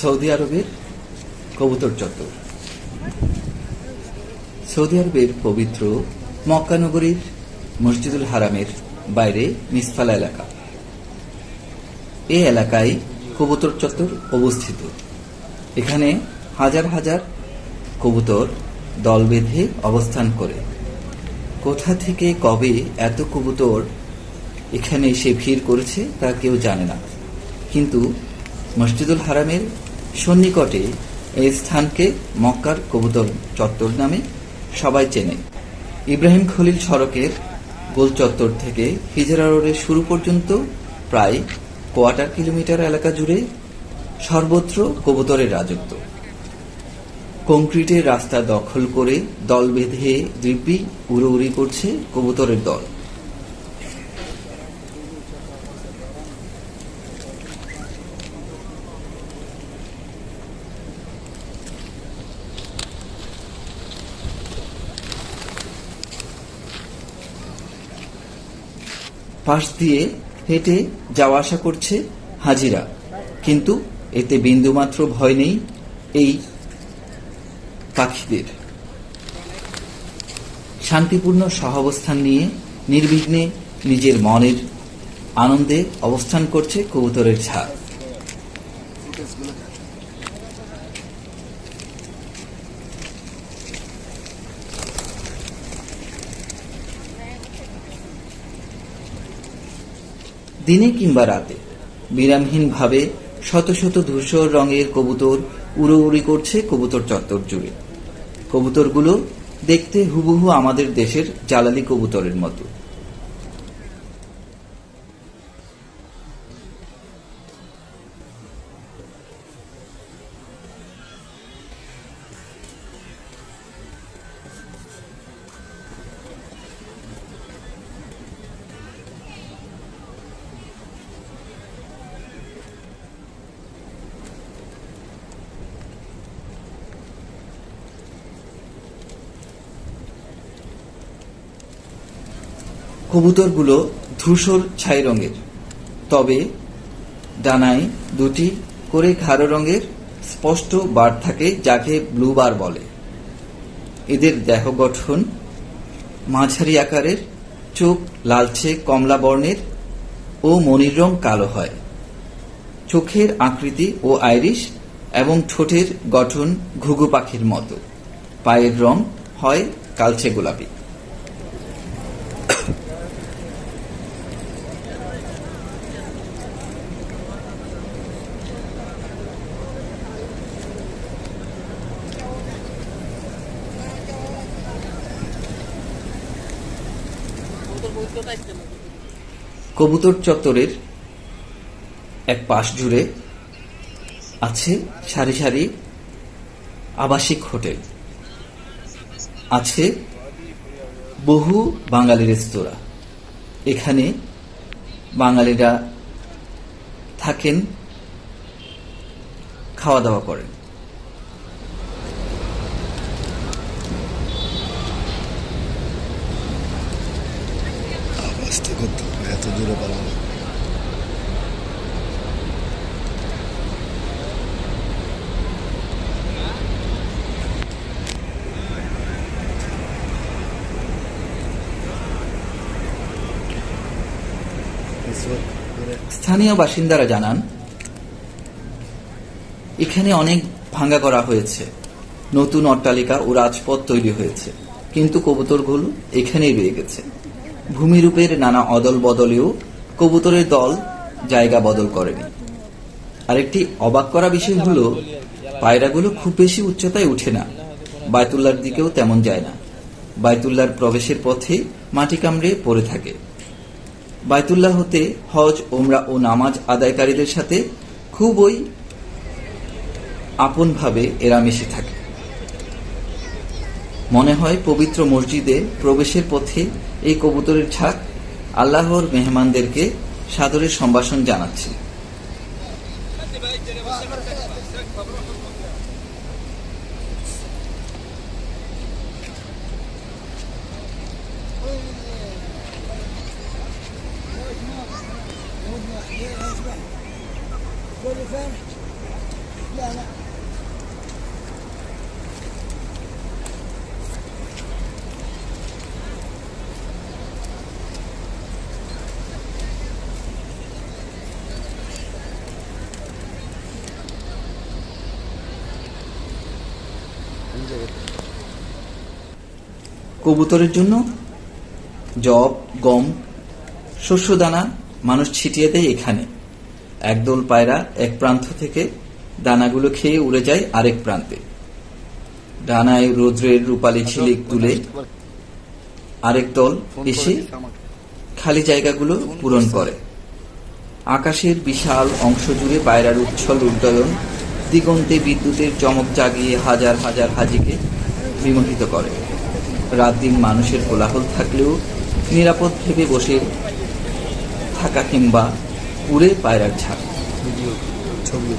Saudi আরবের কবুতর চত্বর। সৌদি আরবের পবিত্র মক্কা নগরীর মসজিদুল হারামের বাইরে মিসফালা এলাকা। এই এলাকায় কবুতর চত্বর অবস্থিত। এখানে হাজার হাজার কবুতর দল বেঁধে অবস্থান করে। কোথা থেকে কবে এত কবুতর এখানে এসে ভিড় করেছে তা কেউ জানে না। কিন্তু মসজিদুল হারামের সন্নিকটে এই স্থানকে মক্কার কবুতর চত্বর নামে সবাই চেনে। ইব্রাহিম খলিল সড়কের গোল চত্বর থেকে হিজরা রোডের শুরু পর্যন্ত প্রায় কোয়ার্টার কিলোমিটার এলাকা জুড়ে সর্বত্র কবুতরের রাজত্ব। কংক্রিটের রাস্তা দখল করে দল বেঁধে দিব্যি উড়োউড়ি করছে কবুতরের দল। পাশ দিয়ে হেঁটে যাওয়া আসা করছে হাজিরা। কিন্তু এতে বিন্দুমাত্র ভয় নেই এই পাখিদের। শান্তিপূর্ণ সহাবস্থান নিয়ে নির্বিঘ্নে নিজের মনের আনন্দে অবস্থান করছে কবুতরের ঝাড় দিনে কিংবা রাতে। বিরামহীনভাবে শত শত ধূসর রঙের কবুতর উড়ো উড়ি করছে কবুতর চত্বর জুড়ে। কবুতরগুলো দেখতে হুবহু আমাদের দেশের জ্বালালি কবুতরের মতো। কবুতরগুলো ধূসর ছাই রঙের। তবে ডানায় দুটি করে খাড়ো রঙের স্পষ্ট বার থাকে যাকে ব্লু বার বলে। এদের দেহ গঠন মাঝারি আকারের, চোখ লালচে কমলা বর্ণের ও মনির রং কালো হয়। চোখের আকৃতি ও আইরিশ এবং ঠোঁটের গঠন ঘুঘু পাখির মতো। পায়ের রং হয় কালচে গোলাপি। কবুতর চত্বরের এক পাশ জুড়ে আছে সারি সারি আবাসিক হোটেল। আছে বহু বাঙালি রেস্তোরাঁ। এখানে বাঙালিরা থাকেন খাওয়া দাওয়া করেন। হবে এত দূরে পালানো স্থানীয় বাসিন্দারা জানান, এখানে অনেক ভাঙ্গা করা হয়েছে। নতুন অট্টালিকা ও রাজপথ তৈরি হয়েছে। কিন্তু কবুতর কবুতরগুলো এখানেই রয়ে গেছে। ভূমিরূপের নানা অদল বদলেও কবুতরের দল জায়গা বদল করেনি। আরেকটি অবাক করা বিষয় হলো, পায়রাগুলো খুব বেশি উচ্চতায় উঠে না। বায়তুল্লার দিকেও তেমন যায় না। বায়তুল্লার প্রবেশের পথে মাটি কামড়ে পড়ে থাকে। বায়তুল্লাহ হতে হজ ওমরা ও নামাজ আদায়কারীদের সাথে খুবই আপনভাবে এরা মিশে থাকে। মনে হয় পবিত্র মসজিদে প্রবেশের পথে এই কবুতরের ঝাঁক আল্লাহর মেহমানদেরকে সাদরের সম্ভাষণ জানাচ্ছে। কবুতরের জন্য জব, গম, শস্যদানা মানুষ ছিটিয়ে দেয় এখানে। একদল পায়রা এক প্রান্ত থেকে দানাগুলো খেয়ে উড়ে যায় আরেক প্রান্তে। ডানায় রৌদ্রের রূপালি ঝিলিক তুলে আরেক দল এসে খালি জায়গাগুলো পূরণ করে। আকাশের বিশাল অংশ জুড়ে পায়রার উচ্ছল উড্ডয়ন দিগন্তে বিদ্যুতের চমক জাগিয়ে হাজার হাজার হাজিকে বিমোহিত করে। রাত দিন মানুষের কোলাহল থাকলেও নিরাপদ ভেবে বসে থাকা কিংবা উড়ে পায়রার ঝাঁক ছবি।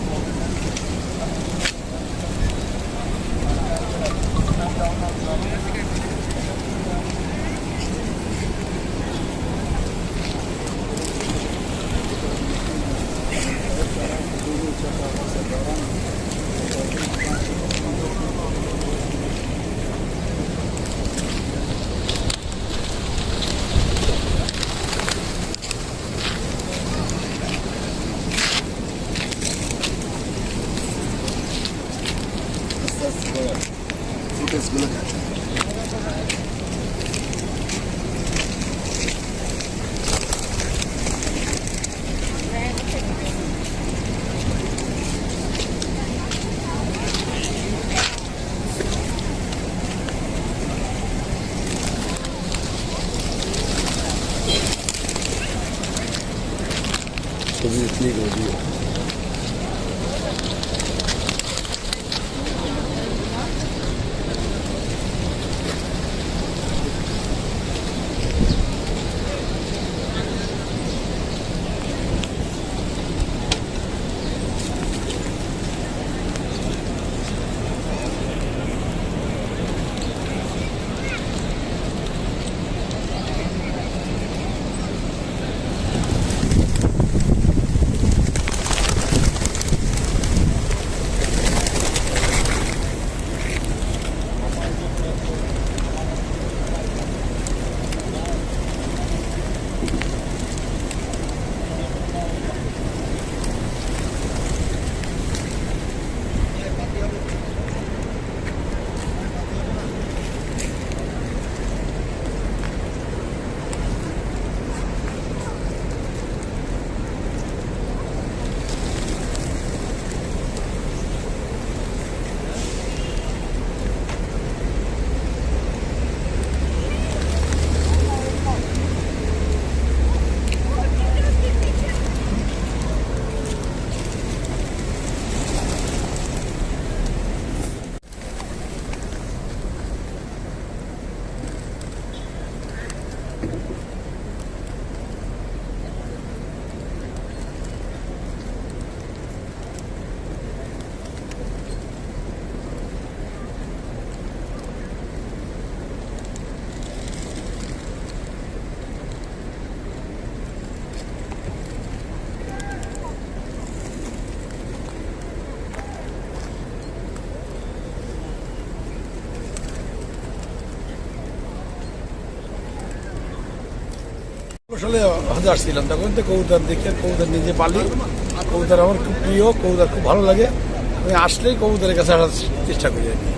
আসলে হজে আসছিলাম তখন তো কবুতর দেখে কবুতর নিজে পালি। কবুতর আমার খুব প্রিয় কবুতর খুব ভালো লাগে। আমি আসলেই কবুতরের কাছে আসার চেষ্টা করি কি।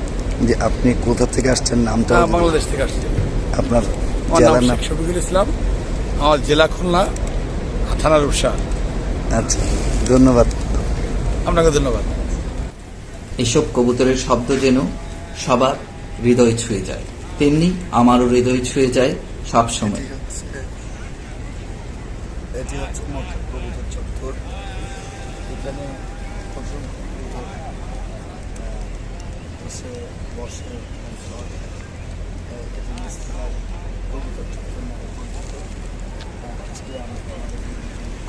যে আপনি কোথা থেকে আসছেন? নামটা আহ, বাংলাদেশ থেকে আসছেন আপনার আমার জেলার নাম শফিকুল ইসলাম। আমার জেলা খুলনা থানা রূপসা আচ্ছা ধন্যবাদ। আপনাকে ধন্যবাদ। এসব কবুতরের শব্দ যেন সবার হৃদয় ছুঁয়ে যায়। তেমনি আমারও হৃদয় ছুঁয়ে যায় সব সময় হচ্ছে চত্বর এখানে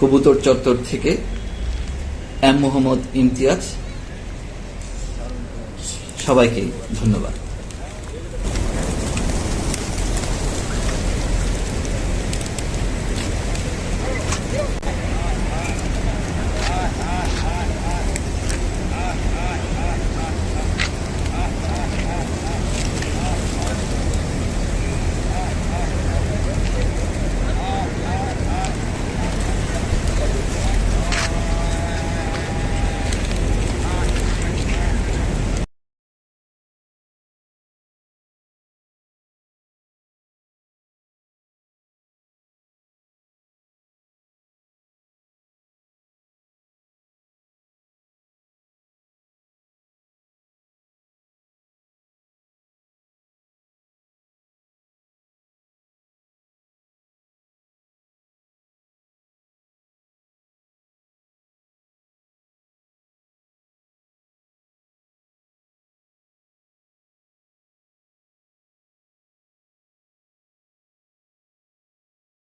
কবুতর চত্বর থেকে এম মোহাম্মদ ইমতিয়াজ। সবাইকে ধন্যবাদ।